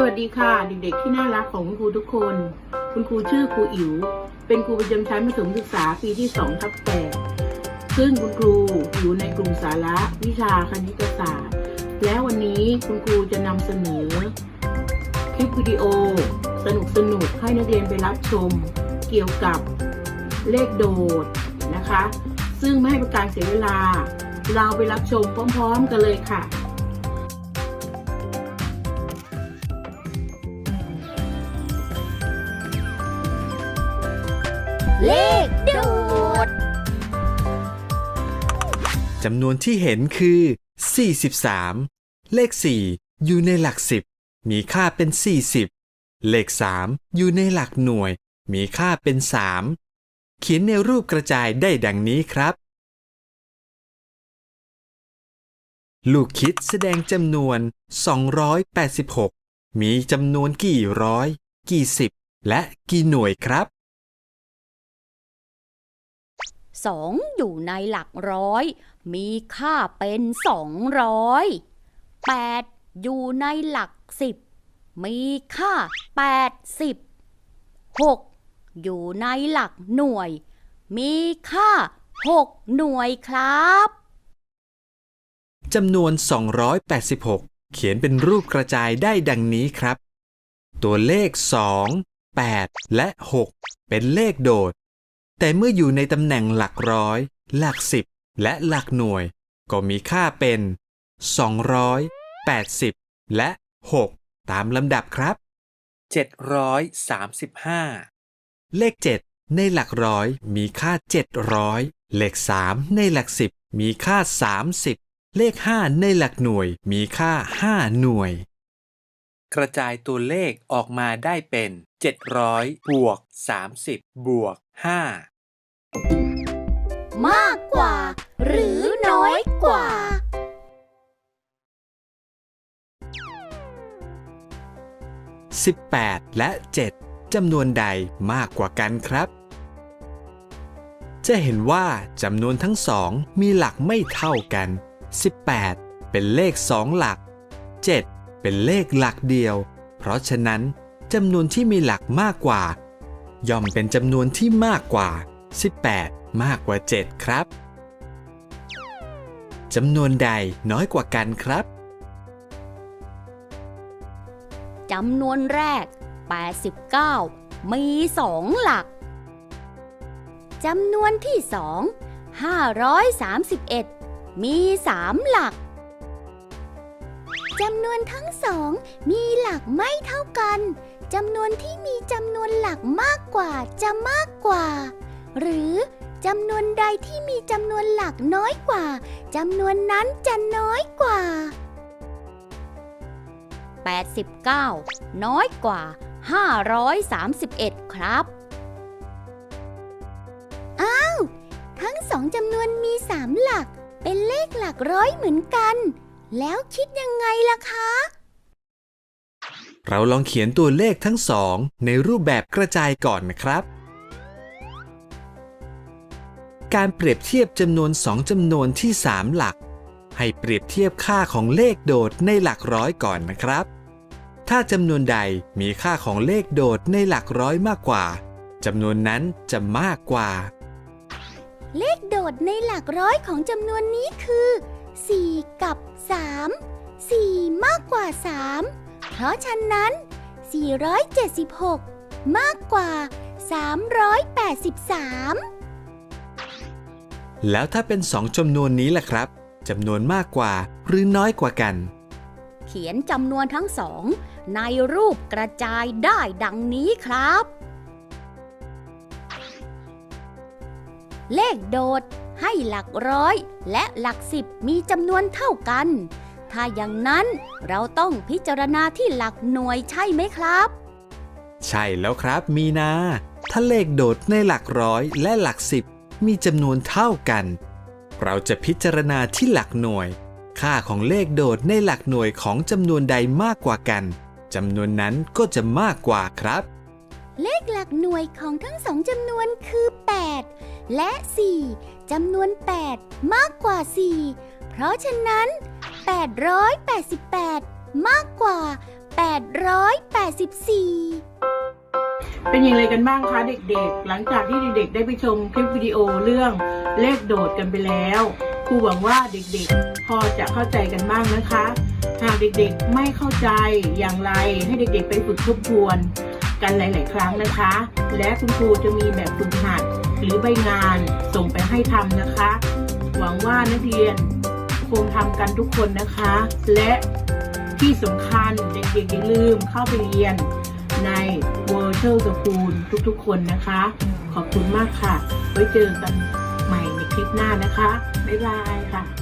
สวัสดีค่ะ เด็กๆที่น่ารักของคุณครูทุกคน คุณครูชื่อครูอิ๋วเป็นครูประจำชั้นประถมศึกษาปีที่2ทับ8ซึ่งคุณครูอยู่ในกลุ่มสาระวิชาคณิตศาสตร์ และวันนี้คุณครูจะนำเสนอ คลิปวิดีโอ สนุกๆให้นักเรียนไปรับชม เกี่ยวกับเลขโดดนะคะ ซึ่งไม่ให้เป็นการเสียเวลา เราไปรับชมพร้อม ๆ กันเลยค่ะ เลขโดดจำนวนที่เห็นคือ 43 เลข 4 อยู่ในหลัก 10 มีค่าเป็น 40 เลข 3 อยู่ในหลักหน่วย มีค่าเป็น 3 เขียนในรูปกระจายได้ดังนี้ครับ ลูกคิดแสดงจำนวน 286 มีจำนวนกี่ร้อย กี่สิบ และกี่หน่วยครับ สองอยู่ในหลักร้อย มีค่าเป็นสองร้อยแปดอยู่ในหลักสิบ มีค่าแปดสิบหกอยู่ในหลักหน่วย มีค่าหกหน่วยครับจำนวน 286 เขียนเป็นรูปกระจายได้ดังนี้ครับ ตัวเลข 2 8 และ 6 เป็นเลขโดด แต่เมื่ออยู่ในตำแหน่งหลักร้อย หลัก10และหลักหน่วย ก็มีค่าเป็น 280 และ 6 ตามลำดับครับ 735 เลข 7 ในหลักร้อยมีค่า 700 เลข 3 ในหลัก10มีค่า 30 เลข 5 ในหลักหน่วยมีค่า 5 หน่วย กระจายตัวเลขออกมาได้เป็น 700บวก30บวก 5มากกว่า หรือน้อยกว่า 18 และ 7จำนวนใดมากกว่ากันครับ จะเห็นว่าจำนวนทั้งสองมีหลักไม่เท่ากัน 18 เป็นเลขสองหลัก 7 เป็นเลขหลักเดียว เพราะฉะนั้นจำนวนที่มีหลักมากกว่า ย่อมเป็นจำนวนที่มากกว่า 18 มากกว่า 7 ครับจำนวนใดน้อยกว่ากันครับจำนวนแรก 89 มีสองหลักจำนวนที่สอง531 มีสามหลักจำนวนทั้งสองมีหลักไม่เท่ากัน จำนวนที่มีจำนวนหลักมากกว่าจะมากกว่า หรือจำนวนใดที่มีจำนวนหลักน้อยกว่าจำนวนนั้นจะน้อยกว่า 89 น้อยกว่า 531 ครับ อ้าว ทั้งสองจำนวนมีสามหลัก เป็นเลขหลักร้อยเหมือนกัน แล้วคิดยังไงล่ะคะ เราลองเขียนตัวเลขทั้งสองในรูปแบบกระจายก่อนนะครับ การเปรียบเทียบจำนวนสองจำนวนที่ 3 หลัก ให้เปรียบเทียบค่าของเลขโดดในหลักร้อยก่อนนะครับ ถ้าจำนวนใดมีค่าของเลขโดดในหลักร้อยมากกว่าจำนวนนั้นจะมากกว่า เลขโดดในหลักร้อยของจำนวนนี้คือ 4 กับ 3 4 มากกว่า 3 เพราะฉะนั้น 476 มากกว่า 383 แล้วถ้าเป็นสองจำนวนนี้ล่ะครับจำนวนมากกว่าหรือน้อยกว่ากัน เขียนจำนวนทั้งสอง ในรูปกระจายได้ดังนี้ครับ เลขโดดให้หลักร้อยและหลักสิบมีจำนวนเท่ากัน ถ้าอย่างนั้นเราต้องพิจารณาที่หลักหน่วยใช่ไหมครับ ใช่แล้วครับมีนา ถ้าเลขโดดในหลักร้อยและหลักสิบมีจำนวนเท่ากัน เราจะพิจารณาที่หลักหน่วย ค่าของเลขโดดในหลักหน่วยของจำนวนใดมากกว่ากันจำนวนนั้นก็จะมากกว่าครับ เลขหลักหน่วยของทั้งสองจำนวนคือ 8 และ 4จำนวน 8 มากกว่า 4 เพราะฉะนั้น 888 มากกว่า 884เป็นอย่างไรกันบ้างคะเด็กๆ หลังจากที่เด็กๆ ได้ไปชมคลิปวิดีโอเรื่องเลขโดดกันไปแล้ว ครูหวังว่าเด็กๆ พอจะเข้าใจกันบ้างนะคะ หากเด็กๆ ไม่เข้าใจอย่างไรให้เด็กๆ ไปฝึกทบทวนกันหลาย ๆ ครั้งนะคะ และคุณครูจะมีแบบฝึกหัดหรือใบงานส่งไปให้ทำนะคะ หวังว่านักเรียน คงทำกันทุกคนนะคะ และที่สำคัญเด็กๆอย่าลืมเข้าไปเรียนใน Virtual School ทุกๆ คนนะคะ ขอบคุณมากค่ะ ไว้เจอกันใหม่ในคลิปหน้านะคะ บ๊ายบายค่ะ